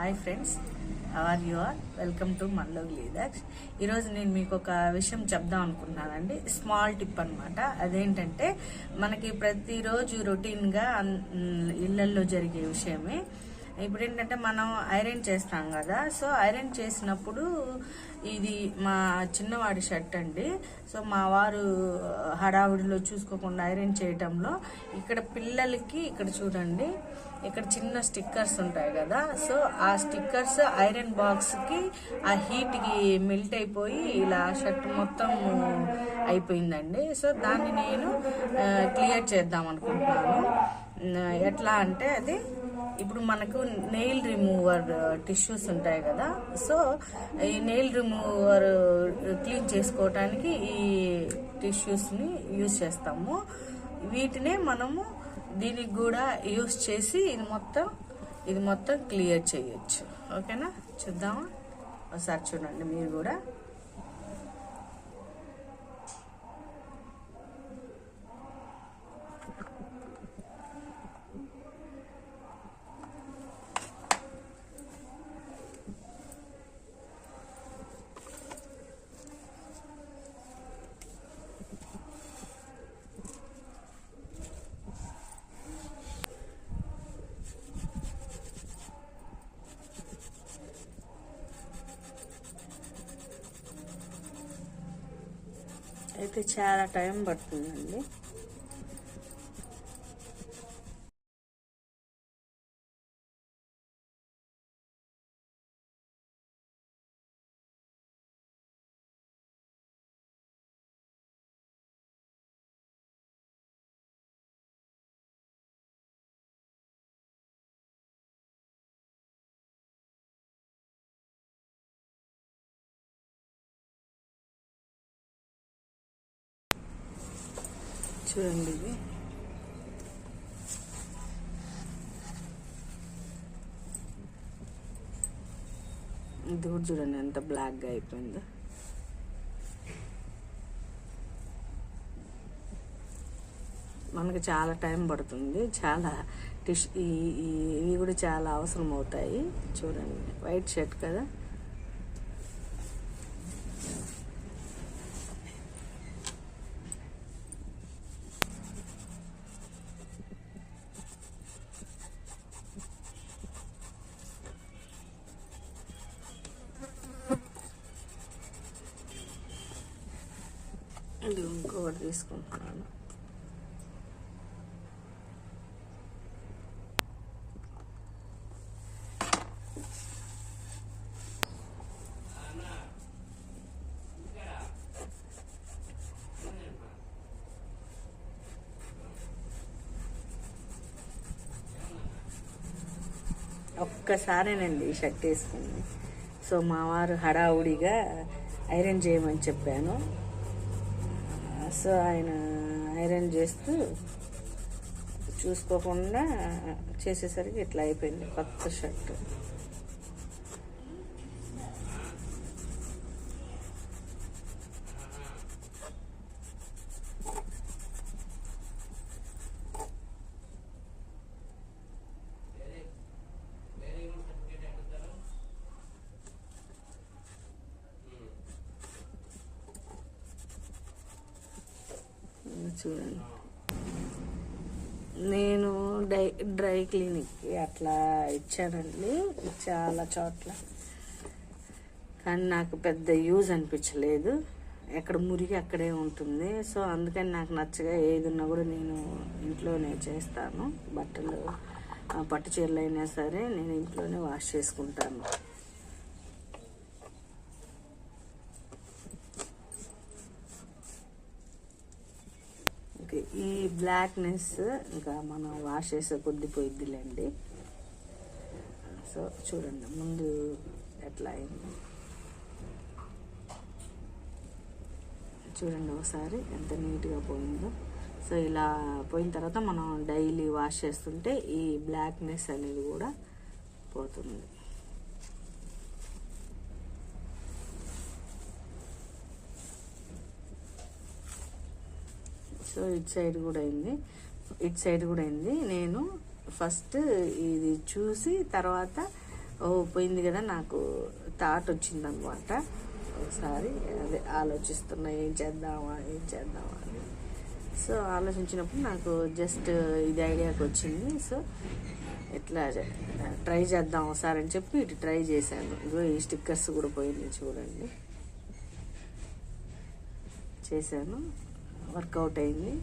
Hi friends are you are welcome to మల్లోగ్ లీదాక్ష్ ఈరోజు నేను మీకు ఒక విషయం చెప్దాం అనుకున్నానండి. స్మాల్ టిప్ అనమాట అదేంటంటే మనకి ప్రతిరోజు రొటీన్గా ఇళ్ళల్లో జరిగే విషయమే. ఇప్పుడు ఏంటంటే మనం ఐరన్ చేస్తాం కదా సో ఐరన్ చేసినప్పుడు ఇది మా చిన్నవాడి షర్ట్ అండి. సో మా వారు హడావుడిలో చూసుకోకుండా ఐరన్ చేయటంలో ఇక్కడ పిల్లలకి ఇక్కడ చూడండి ఇక్కడ చిన్న స్టిక్కర్స్ ఉంటాయి కదా సో ఆ స్టిక్కర్స్ ఐరన్ బాక్స్కి ఆ హీట్కి మెల్ట్ అయిపోయి ఇలా షర్ట్ మొత్తం అయిపోయిందండి. సో దాన్ని నేను క్లియర్ చేద్దాం అనుకుంటున్నాను. ఎట్లా అంటే అది ఇప్పుడు మనకు నెయిల్ రిమూవర్ టిష్యూస్ ఉంటాయి కదా. సో ఈ నెయిల్ రిమూవర్ క్లీన్ చేసుకోవటానికి ఈ టిష్యూస్ని యూజ్ చేస్తాము. వీటినే మనము దీనికి కూడా యూజ్ చేసి ఇది మొత్తం ఇది మొత్తం క్లియర్ చేయొచ్చు. ఓకేనా చూద్దామా? ఒకసారి చూడండి మీరు కూడా. అయితే చాలా టైం పడుతుందండి. చూడండి ఇది. ఇది కూడా చూడండి ఎంత బ్లాక్గా అయిపోయిందో. మనకి చాలా టైం పడుతుంది చాలా టిష్ ఇవి కూడా చాలా అవసరం అవుతాయి. చూడండి వైట్ షర్ట్ కదా. ఇది ఇంకొకటి తీసుకుంటున్నాను. ఒక్కసారేనండి ఈ షర్ట్ వేసుకుంది. సో మా వారు హడావుడిగా ఐరన్ చేయమని చెప్పాను. సో ఆయన ఐరన్ చేస్తూ చూసుకోకుండా చేసేసరికి ఇట్లా అయిపోయింది కొత్త షర్ట్. చూడండి. నేను డై డ్రై క్లీనిక్కి అట్లా ఇచ్చానండి చాలా చోట్ల. కానీ నాకు పెద్ద యూజ్ అనిపించలేదు. ఎక్కడ మురిగి అక్కడే ఉంటుంది. సో అందుకని నాకు నచ్చగా ఏది ఉన్నా కూడా నేను ఇంట్లోనే చేస్తాను. బట్టలు పట్టు చీరలు అయినా సరే నేను ఇంట్లోనే వాష్ చేసుకుంటాను ఓకే ఈ బ్లాక్నెస్ ఇంకా మనం వాష్ చేసే కొద్ది పోయిద్దిలేండి. సో చూడండి ముందు ఎట్లా అయింది. చూడండి ఒకసారి ఎంత నీట్గా పోయిందో. సో ఇలా పోయిన తర్వాత మనం డైలీ వాష్ చేస్తుంటే ఈ బ్లాక్నెస్ అనేది కూడా పోతుంది. సో ఇటు సైడ్ కూడా అయింది. ఇటు సైడ్ కూడా అయింది. నేను ఫస్ట్ ఇది చూసి తర్వాత ఓ పోయింది కదా నాకు థాట్ వచ్చిందనమాట ఒకసారి అదే ఆలోచిస్తున్నా ఏం చేద్దామా ఏం చేద్దామా అని. సో ఆలోచించినప్పుడు నాకు జస్ట్ ఇది ఐడియాకి వచ్చింది. సో ఎట్లా ట్రై చేద్దాం ఒకసారి అని చెప్పి ఇటు ట్రై చేశాను. ఇదిగో ఈ స్టిక్కర్స్ కూడా పోయింది చూడండి. చేశాను. వర్కౌట్ అయింది.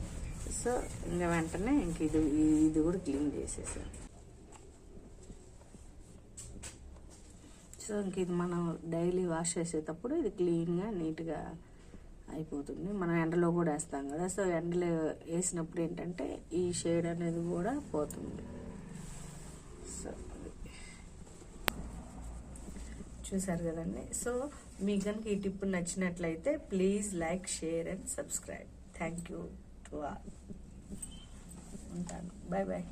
సో ఇంకా వెంటనే ఇంక ఇది ఇది కూడా క్లీన్ చేసేసాను సో ఇంక ఇది మనం డైలీ వాష్ చేసేటప్పుడు ఇది క్లీన్గా నీట్గా అయిపోతుంది. మనం ఎండలో కూడా వేస్తాం కదా. సో ఎండలో వేసినప్పుడు ఏంటంటే ఈ షేడ్ అనేది కూడా పోతుంది. సో చూసారు కదండి? సో మీకు కనుక ఈ టిప్ నచ్చినట్లయితే please like share and subscribe thank you. To all bye bye